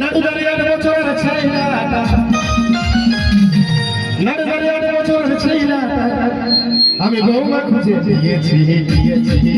নাটুদারিয়ার বছরের ছেলেটা নাটুদারিয়ার বছরের ছেলেটা আমি বৌমা খুঁজে দিয়েছি দিয়েছি।